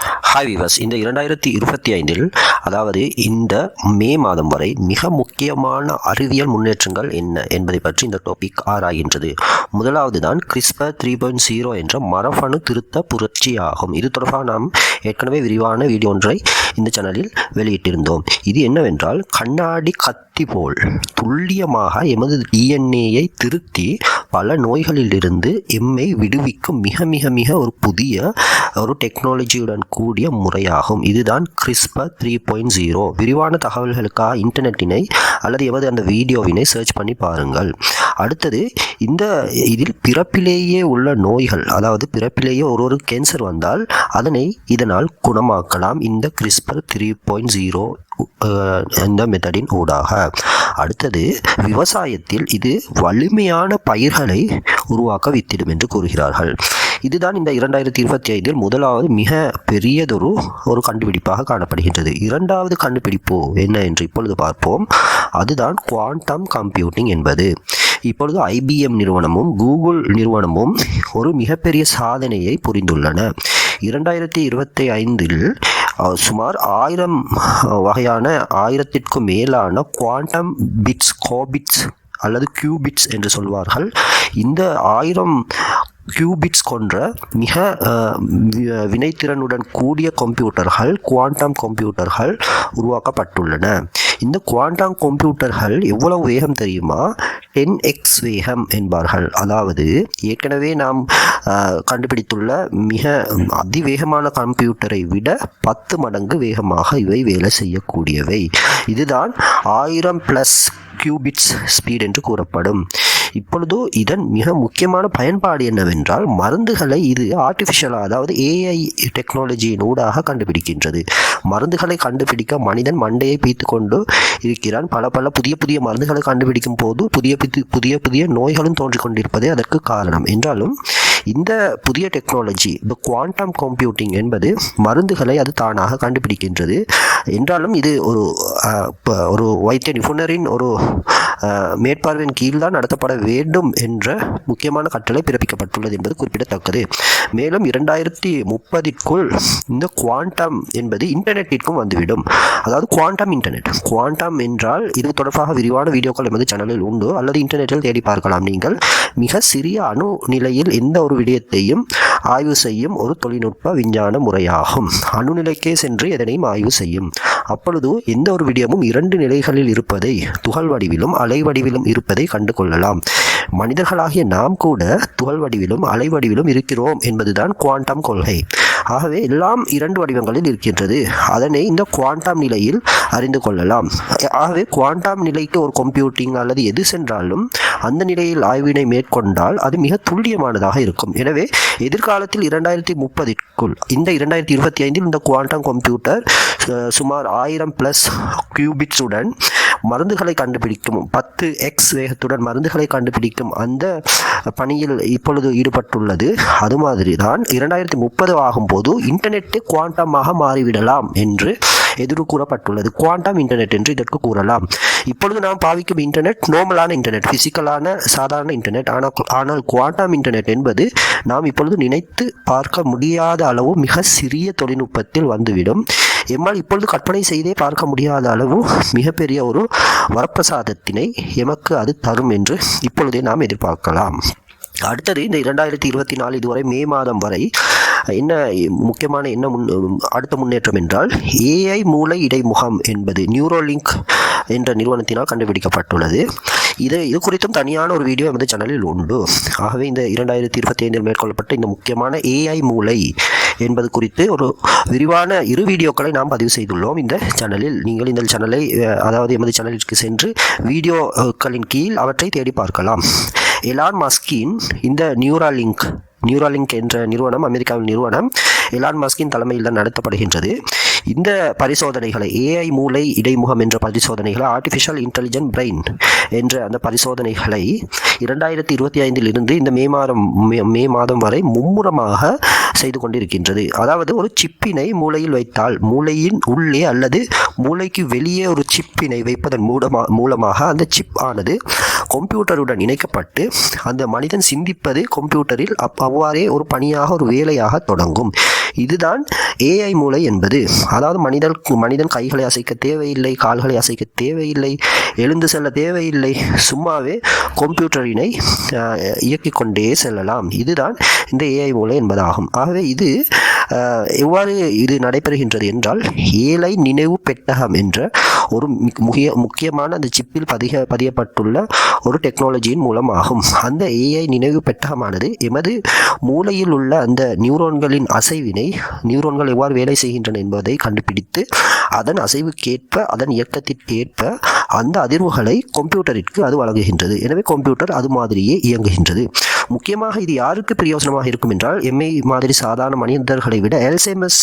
Hi விவஸ் இந்த இரண்டாயிரத்தி இருபத்தி ஐந்தில் அதாவது இந்த மே மாதம் வரை மிக முக்கியமான அறிவியல் முன்னேற்றங்கள் என்ன என்பதை பற்றி இந்த டாபிக் ஆராய்கின்றது. முதலாவது தான் கிறிஸ்பர் த்ரீ பாயிண்ட் ஜீரோ என்ற மரபணு திருத்த புரட்சி ஆகும் இது தொடர்பாக நாம் ஏற்கனவே விரிவான வீடியோ ஒன்றை இந்த சேனலில் வெளியிட்டிருந்தோம். இது என்னவென்றால் கண்ணாடி கத்தி போல் துல்லியமாக எமது டிஎன்ஏயை திருத்தி பல நோய்களிலிருந்து எம்மை விடுவிக்கும் மிக மிக மிக ஒரு புதிய ஒரு டெக்னாலஜியுடன் கூடிய முறையாகும். இதுதான் கிறிஸ்பர் த்ரீ பாயிண்ட் ஜீரோ விரிவான தகவல்களுக்காக இன்டர்நெட்டினை அல்லது எவது அந்த வீடியோவினை சர்ச் பண்ணி பாருங்கள். அடுத்தது இந்த இதில் பிறப்பிலேயே உள்ள நோய்கள் அதாவது பிறப்பிலேயே ஒரு ஒரு கேன்சர் வந்தால் அதனை இதனால் குணமாக்கலாம். இந்த கிறிஸ்பர் த்ரீ பாயிண்ட் ஜீரோ இந்த மெத்தடின் ஊடாக? அடுத்தது விவசாயத்தில் இது வலிமையான பயிர்களை உருவாக்க வித்திடும் என்று கூறுகிறார்கள். இதுதான் இந்த இரண்டாயிரத்தி இருபத்தி ஐந்தில் முதலாவது மிக பெரியதொரு ஒரு கண்டுபிடிப்பாக காணப்படுகின்றது. இரண்டாவது கண்டுபிடிப்பு என்ன என்று இப்பொழுது பார்ப்போம். அதுதான் குவாண்டம் கம்ப்யூட்டிங் என்பது. இப்பொழுது ஐபிஎம் நிறுவனமும் கூகுள் நிறுவனமும் ஒரு மிகப்பெரிய சாதனையை புரிந்துள்ளன. இரண்டாயிரத்தி இருபத்தி ஐந்தில் சுமார் ஆயிரம் வகையான ஆயிரத்திற்கும் மேலான குவாண்டம் பிட்ஸ் கோபிட்ஸ் அல்லது கியூபிட்ஸ் என்று சொல்வார்கள். இந்த ஆயிரம் கியூபிட்ஸ் கொன்ற மிக வி- வினைத்திறனுடன் கூடிய கம்ப்யூட்டர்கள் குவாண்டம் கம்ப்யூட்டர்கள் உருவாக்கப்பட்டுள்ளன. இந்த குவாண்டம் கம்ப்யூட்டர்கள் எவ்வளவு வேகம் தெரியுமா? டென் எக்ஸ் வேகம் என்பார்கள். அதாவது ஏற்கனவே நாம் கண்டுபிடித்துள்ள மிக அதிவேகமான கம்ப்யூட்டரை விட பத்து மடங்கு வேகமாக இவை வேலை செய்யக்கூடியவை. இதுதான் ஆயிரம் ப்ளஸ் கியூபிட்ஸ் ஸ்பீட் என்று கூறப்படும். இப்பொழுது இதன் மிக முக்கியமான பயன்பாடு என்னவென்றால் மருந்துகளை இது ஆர்டிஃபிஷியலாக அதாவது ஏஐ டெக்னாலஜியின் ஊடாக கண்டுபிடிக்கின்றது. மருந்துகளை கண்டுபிடிக்க மனிதன் மண்டையை பீத்து கொண்டு இருக்கிறான். பல பல புதிய புதிய மருந்துகளை கண்டுபிடிக்கும் போது புதிய புதிய புதிய நோய்களும் தோன்றிக் கொண்டிருப்பதே அதற்கு காரணம். என்றாலும் இந்த புதிய டெக்னாலஜி இந்த குவாண்டம் கம்ப்யூட்டிங் என்பது மருந்துகளை அது தானாக கண்டுபிடிக்கின்றது. என்றாலும் இது ஒரு ஒரு வைத்திய நிபுணரின் ஒரு மேற்பார்வையின் கீழ் தான் நடத்தப்பட வேண்டும் என்ற முக்கியமான கட்டளை பிறப்பிக்கப்பட்டுள்ளது என்பது குறிப்பிடத்தக்கது. மேலும் இரண்டாயிரத்தி முப்பதிற்குள் இந்த குவாண்டம் என்பது இன்டர்நெட்டிற்கும் வந்துவிடும். அதாவது குவாண்டம் இன்டர்நெட். குவாண்டம் என்றால் இது தொடர்பாக விரிவான வீடியோக்கள் எமது சேனலில் உண்டு. அல்லது இன்டர்நெட்டில் தேடி பார்க்கலாம். நீங்கள் மிக சிறிய அணு நிலையில் எந்த ஒரு விடயத்தையும் ஆய்வு செய்யும் ஒரு தொழில்நுட்ப விஞ்ஞான முறையாகும். அணுநிலைக்கே சென்று எதனையும் ஆய்வு செய்யும். அப்பொழுது எந்த ஒரு விடயமும் இரண்டு நிலைகளில் இருப்பதை துகள் வடிவிலும் அலை வடிவிலும் இருப்பதை கண்டு கொள்ளலாம் மனிதர்களாகிய நாம் கூட துகள் வடிவிலும் அலை வடிவிலும் இருக்கிறோம் என்பதுதான் குவாண்டம் கொள்கை. ஆகவே எல்லாம் இரண்டு வடிவங்களில் இருக்கின்றது. அதனை இந்த குவாண்டம் நிலையில் அறிந்து கொள்ளலாம். ஆகவே குவாண்டம் நிலைக்கு ஒரு கம்ப்யூட்டிங் அல்லது எது சென்றாலும் அந்த நிலையில் ஆய்வினை மேற்கொண்டால் அது மிக துல்லியமானதாக இருக்கும். எனவே எதிர்காலத்தில் இரண்டாயிரத்தி முப்பதிற்குள் இந்த இரண்டாயிரத்தி இருபத்தி ஐந்தில் இந்த குவாண்டம் கம்ப்யூட்டர் சுமார் ஆயிரம் ப்ளஸ் கியூபிட்ஸுடன் மருந்துகளை கண்டுபிடிக்கும். பத்து எக்ஸ் வேகத்துடன் மருந்துகளை கண்டுபிடிக்கும் அந்த பணியில் இப்பொழுது ஈடுபட்டுள்ளது. அது மாதிரி தான் இரண்டாயிரத்தி முப்பது ஆகும்போது இன்டர்நெட்டு குவாண்டமாக மாறிவிடலாம் என்று எதிர்வு கூறப்பட்டுள்ளது. குவாண்டம் இன்டர்நெட் என்று இதற்கு கூறலாம். இப்பொழுது நாம் பாவிக்கும் இன்டர்நெட் நோமலான இன்டர்நெட் பிசிக்கலான சாதாரண இன்டர்நெட் ஆனால் ஆனால் குவாண்டம் இன்டர்நெட் என்பது நாம் இப்பொழுது நினைத்து பார்க்க முடியாத அளவு மிக சிறிய தொழில்நுட்பத்தில் வந்துவிடும். எம்மால் இப்பொழுது கற்பனை செய்தே பார்க்க முடியாத அளவு மிகப்பெரிய ஒரு வரப்பிரசாதத்தினை எமக்கு அது தரும் என்று இப்பொழுதே நாம் எதிர்பார்க்கலாம். அடுத்தது இந்த இரண்டாயிரத்தி இருபத்தி நாலு இதுவரை மே மாதம் வரை என்ன முக்கியமான என்ன முன் அடுத்த முன்னேற்றம் என்றால் ஏஐ மூளை இடைமுகம் என்பது நியூரோலிங்க் என்ற நிறுவனத்தினால் கண்டுபிடிக்கப்பட்டுள்ளது. இது இது குறித்தும் தனியான ஒரு வீடியோ எமது சேனலில் உண்டு. ஆகவே இந்த இரண்டாயிரத்தி இருபத்தி ஐந்தில் மேற்கொள்ளப்பட்ட இந்த முக்கியமான ஏஐ மூளை என்பது குறித்து ஒரு விரிவான இரு வீடியோக்களை நாம் பதிவு செய்துள்ளோம். இந்த சேனலில் நீங்கள் இந்த சேனலை அதாவது எமது சேனலிற்கு சென்று வீடியோக்களின் கீழ் அவற்றை தேடி பார்க்கலாம். எலான் மஸ்கின் இந்த நியூராலிங்க் நியூராலிங்க் என்ற நிறுவனம் அமெரிக்காவின் நிறுவனம் எலான் மஸ்கின் தலைமையில் தான் நடத்தப்படுகின்றது. இந்த பரிசோதனைகளை ஏஐ மூளை இடைமுகம் என்ற பரிசோதனைகளை ஆர்டிஃபிஷியல் இன்டெலிஜென்ட் பிரெயின் என்ற அந்த பரிசோதனைகளை இரண்டாயிரத்தி இருபத்தி ஐந்தில் இருந்து இந்த மே மாதம் மே- மே மாதம் வரை மும்முரமாக செய்து கொண்டிருக்கின்றது. அதாவது ஒரு சிப்பினை மூளையில் வைத்தால் மூளையின் உள்ளே அல்லது மூளைக்கு வெளியே ஒரு சிப்பினை வைப்பதன் மூலமா மூலமாக அந்த சிப் ஆனது கம்ப்யூட்டருடன் இணைக்கப்பட்டு அந்த மனிதன் சிந்திப்பது கம்ப்யூட்டரில் அப் அவ்வாறே ஒரு பணியாக ஒரு வேலையாக தொடங்கும். இதுதான் ஏஐ மூளை என்பது. அதாவது மனிதன் மனிதன் கைகளை அசைக்க தேவையில்லை கால்களை அசைக்க தேவையில்லை எழுந்து செல்ல தேவையில்லை சும்மாவே கம்ப்யூட்டரினை இயக்கிக் கொண்டே செல்லலாம். இதுதான் இந்த ஏஐ மூளை என்பதாகும். ஆகவே இது எவ்வாறு இது நடைபெறுகின்றது என்றால் ஏழை நினைவு பெட்டகம் என்ற ஒரு முக்கிய முக்கியமான அந்த சிப்பில் பதிக பதியப்பட்டுள்ள ஒரு டெக்னாலஜியின் மூலமாகும். அந்த ஏஐ நினைவு பெட்டகமானது எமது மூளையில் உள்ள அந்த நியூரோன்களின் அசைவினை நியூரோன்கள் எவ்வாறு வேலை செய்கின்றன என்பதை கண்டுபிடித்து அதன் அசைவுக்கேற்ப அதன் இயக்கத்திற்கேற்ப அந்த அதிர்வுகளை கம்ப்யூட்டரிற்கு அது வழங்குகின்றது. எனவே கம்ப்யூட்டர் அது மாதிரியே இயங்குகின்றது. முக்கியமாக இது யாருக்கு பிரயோஜனமாக இருக்கும் என்றால் எம்ஐ மாதிரி சாதாரண மனிதர்களை விட எல்சைமஸ்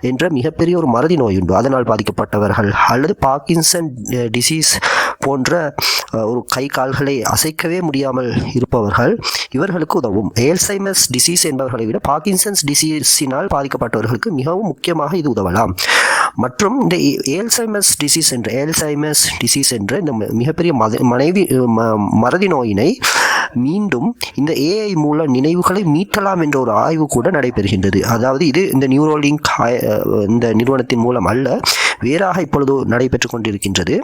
என்ற மிகப்பெரிய ஒரு மறதி நோய் உண்டு. அதனால் பாதிக்கப்பட்டவர்கள் அல்லது பார்க்கின்சன் டிசீஸ் போன்ற ஒரு கை கால்களை அசைக்கவே முடியாமல் இருப்பவர்கள் இவர்களுக்கு உதவும். ஏல்சைமஸ் டிசீஸ் என்பவர்களை விட பார்க்கின்சன்ஸ் டிசீஸினால் பாதிக்கப்பட்டவர்களுக்கு மிகவும் முக்கியமாக இது உதவலாம். மற்றும் இந்த ஏல்சைமஸ் டிசீஸ் என்ற ஏல்சைமஸ் டிசீஸ் என்ற இந்த மிகப்பெரிய மத மனைவி ம- மறதி நோயினை மீண்டும் இந்த ஏஐ மூல நினைவுகளை மீட்டலாம் என்ற ஒரு ஆய்வு கூட நடைபெறுகின்றது. அதாவது இது இந்த நியூரோலிங்க் இந்த நிறுவனத்தின் மூலம் அல்ல வேறாக இப்பொழுது நடைபெற்று கொண்டிருக்கின்றது.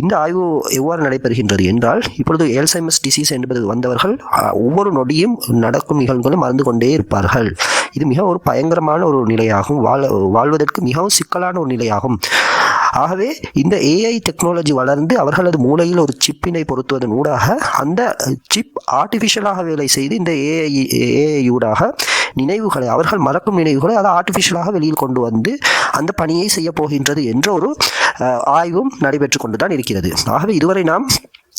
இந்த ஆய்வு எவ்வாறு நடைபெறுகின்றது என்றால் இப்பொழுது எல்சைமஸ் டிசீஸ் என்பது வந்தவர்கள் ஒவ்வொரு நொடியும் நடக்கும் நிகழ்வுகளும் மறந்து கொண்டே இருப்பார்கள். இது மிக ஒரு பயங்கரமான ஒரு நிலையாகும் வாழ வாழ்வதற்கு மிகவும் சிக்கலான ஒரு நிலையாகும். ஆகவே இந்த ஏஐ டெக்னாலஜி வளர்ந்து அவர்களது மூளையில் ஒரு சிப்பினை பொருத்துவதன் ஊடாக அந்த சிப் ஆர்டிஃபிஷியலாக வேலை செய்து இந்த ஏஐ ஏஐ நினைவுகளை அவர்கள் மறக்கும் நினைவுகளை அதை ஆர்டிஃபிஷியலாக வெளியில் கொண்டு வந்து அந்த பணியை செய்ய போகின்றது என்ற ஒரு ஆய்வும் நடைபெற்று கொண்டுதான் இருக்கிறது. ஆகவே இதுவரை நாம்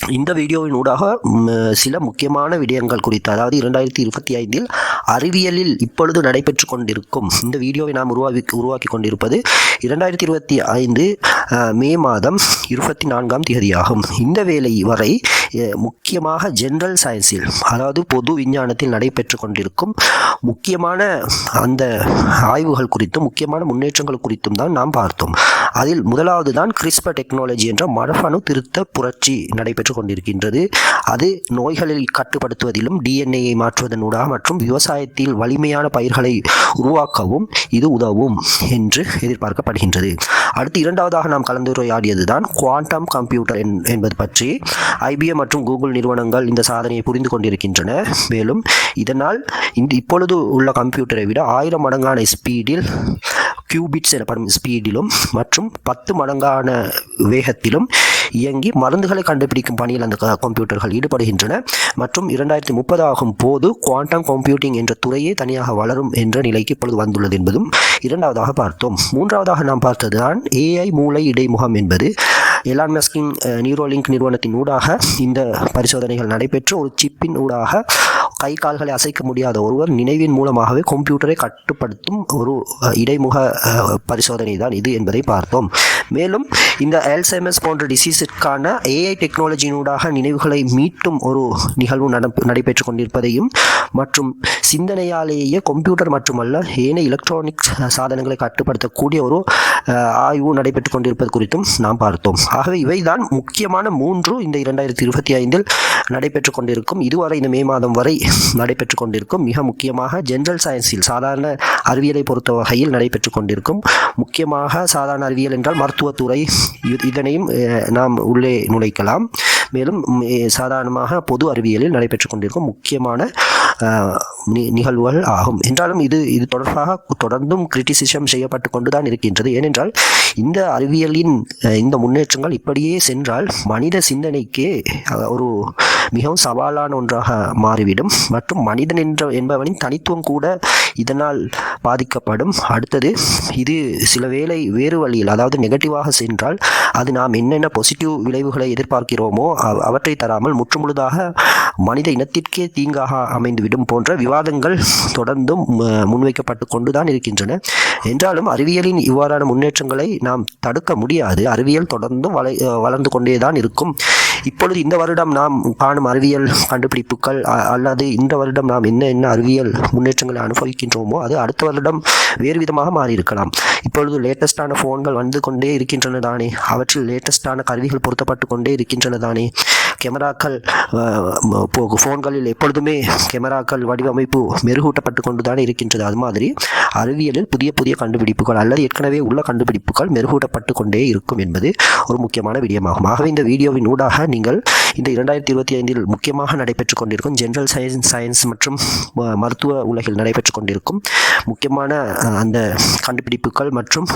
இந்த வீடியோவின் ஊடாக சில முக்கியமான விடயங்கள் குறித்து அதாவது இரண்டாயிரத்தி இருபத்தி ஐந்தில் அறிவியலில் இப்பொழுது நடைபெற்று கொண்டிருக்கும் இந்த வீடியோவை நாம் உருவாக்கி உருவாக்கி கொண்டிருப்பது இரண்டாயிரத்தி இருபத்தி ஐந்து மே மாதம் இருபத்தி நான்காம் தேதியாகும். இந்த வேலை வரை முக்கியமாக ஜென்ரல் சயின்ஸில் அதாவது பொது விஞ்ஞானத்தில் நடைபெற்று கொண்டிருக்கும் முக்கியமான அந்த ஆய்வுகள் குறித்தும் முக்கியமான முன்னேற்றங்கள் குறித்தும் தான் நாம் பார்த்தோம். அதில் முதலாவது தான் கிறிஸ்ப டெக்னாலஜி என்ற மரபணு திருத்த புரட்சி நடைபெற்று கொண்டிருக்கின்றது. அது நோய்களில் கட்டுப்படுத்துவதிலும் டிஎன்ஏயை மாற்றுவதனூடாக மற்றும் விவசாயத்தில் வலிமையான பயிர்களை உருவாக்கவும் இது உதவும் என்று எதிர்பார்க்கப்படுகின்றது. அடுத்து இரண்டாவதாக நாம் கலந்துரையாடியது தான் குவாண்டம் கம்ப்யூட்டர் என்பது பற்றி. ஐபிஎம் மற்றும் கூகுள் நிறுவனங்கள் இந்த சாதனையை புரிந்து கொண்டிருக்கின்றன. மேலும் இதனால் இந்த இப்பொழுது உள்ள கம்ப்யூட்டரை விட ஆயிரம் மடங்கான ஸ்பீடில் கியூபிட்ஸ் எனப்படும் ஸ்பீடிலும் மற்றும் பத்து மடங்கான வேகத்திலும் இயங்கி மருந்துகளை கண்டுபிடிக்கும் பணியில் அந்த க- கம்ப்யூட்டர்கள் ஈடுபடுகின்றன. மற்றும் இரண்டாயிரத்தி முப்பது ஆகும் போது குவாண்டம் கம்ப்யூட்டிங் என்ற துறையே தனியாக வளரும் என்ற நிலைக்கு இப்பொழுது வந்துள்ளது என்பதும் இரண்டாவதாக பார்த்தோம். மூன்றாவதாக நாம் பார்த்ததுதான் ஏஐ மூளை இடைமுகம் என்பது. எலான் மஸ்கின் நியூரோலிங்க் நிறுவனத்தின் ஊடாக இந்த பரிசோதனைகள் நடைபெற்று ஒரு சிப்பின் ஊடாக கை கால்களை அசைக்க முடியாத ஒருவர் நினைவின் மூலமாகவே கம்ப்யூட்டரை கட்டுப்படுத்தும் ஒரு இடைமுக பரிசோதனை தான் இது என்பதை பார்த்தோம். மேலும் இந்த அல்சைமஸ் போன்ற டிசீஸிற்கான ஏஐ டெக்னாலஜியினூடாக நினைவுகளை மீட்டும் ஒரு நிகழ்வு நடைபெற்று கொண்டிருப்பதையும் மற்றும் சிந்தனையாலேயே கம்ப்யூட்டர் மட்டுமல்ல ஏனைய எலக்ட்ரானிக் சாதனங்களை கட்டுப்படுத்தக்கூடிய ஒரு ஆய்வு நடைபெற்று கொண்டிருப்பது குறித்தும் நாம் பார்த்தோம். ஆகவே இவைதான் முக்கியமான மூன்று இந்த இரண்டாயிரத்தி இருபத்தி ஐந்தில் நடைபெற்று கொண்டிருக்கும். இதுவரை இந்த மே மாதம் வரை நடைபெற்று கொண்டிருக்கும். மிக முக்கியமாக ஜென்ரல் சயின்ஸில் சாதாரண அறிவியலை பொறுத்த வகையில் நடைபெற்று கொண்டிருக்கும். முக்கியமாக சாதாரண அறிவியல் என்றால் மருத்துவத்துறை இதனையும் நாம் உள்ளே நுழைக்கலாம். மேலும் சாதாரணமாக பொது அறிவியலில் நடைபெற்று கொண்டிருக்கும் முக்கியமான நி- நிகழ்வுகள் ஆகும். என்றாலும் இது இது தொடர்பாக தொடர்ந்தும் கிரிட்டிசிசம் செய்யப்பட்டு கொண்டுதான் இருக்கின்றது. ஏனென்றால் இந்த அறிவியலின் இந்த முன்னேற்றங்கள் இப்படியே சென்றால் மனித சிந்தனைக்கே ஒரு மிகவும் சவாலான ஒன்றாக மாறிவிடும். மற்றும் மனிதன் என்ற என்பவனின் தனித்துவம் கூட இதனால் பாதிக்கப்படும். அடுத்தது இது சில வேளை வேறு வழியில் அதாவது நெகட்டிவாக சென்றால் அது நாம் என்னென்ன பாசிட்டிவ் விளைவுகளை எதிர்பார்க்கிறோமோ அவற்றை தராமல் முற்றுமுழுதாக மனித இனத்திற்கே தீங்காக அமைந்துவிடும் போன்ற விவாதங்கள் தொடர்ந்தும் முன்வைக்கப்பட்டு கொண்டுதான் இருக்கின்றன. என்றாலும் அறிவியலின் இவ்வாறான முன்னேற்றங்களை நாம் தடுக்க முடியாது. அறிவியல் தொடர்ந்தும் வளை வளர்ந்து கொண்டே தான் இருக்கும். இப்பொழுது இந்த வருடம் நாம் காணும் அறிவியல் கண்டுபிடிப்புகள் அ- அல்லது இந்த வருடம் நாம் என்ன என்ன அறிவியல் முன்னேற்றங்களை அனுபவிக்கின்றோமோ அது அடுத்த வருடம் வேறு விதமாக மாறியிருக்கலாம். இப்பொழுது லேட்டஸ்டான ஃபோன்கள் வந்து கொண்டே இருக்கின்றன தானே. அவற்றில் லேட்டஸ்டான கருவிகள் பொருத்தப்பட்டு கொண்டே இருக்கின்றன தானே. கேமராக்கள் ஃபோன்களில் எப்பொழுதுமே கேமராக்கள் வடிவமைப்பு மெருகூட்டப்பட்டு கொண்டு தானே இருக்கின்றது. அது மாதிரி அறிவியலில் புதிய புதிய கண்டுபிடிப்புகள் அல்லது ஏற்கனவே உள்ள கண்டுபிடிப்புகள் மெருகூட்டப்பட்டு கொண்டே இருக்கும் என்பது ஒரு முக்கியமான விடயமாகும். ஆகவே இந்த வீடியோவின் ஊடாக நீங்கள் இந்த இரண்டாயிரத்தி இருபத்தி ஐந்தில் முக்கியமாக நடைபெற்றுக் கொண்டிருக்கும் ஜென்ரல் சயின்ஸ் சயின்ஸ் மற்றும் ம- மருத்துவ உலகில் நடைபெற்றுக் கொண்டிருக்கும் முக்கியமான அந்த கண்டுபிடிப்புகள் மற்றும்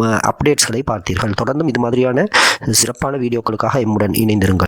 அப்டேட்ஸ்களை பார்த்தீர்கள். தொடர்ந்தும் இது மாதிரியான சிறப்பான வீடியோக்களுக்காக எம்முடன் இணைந்திருங்கள்.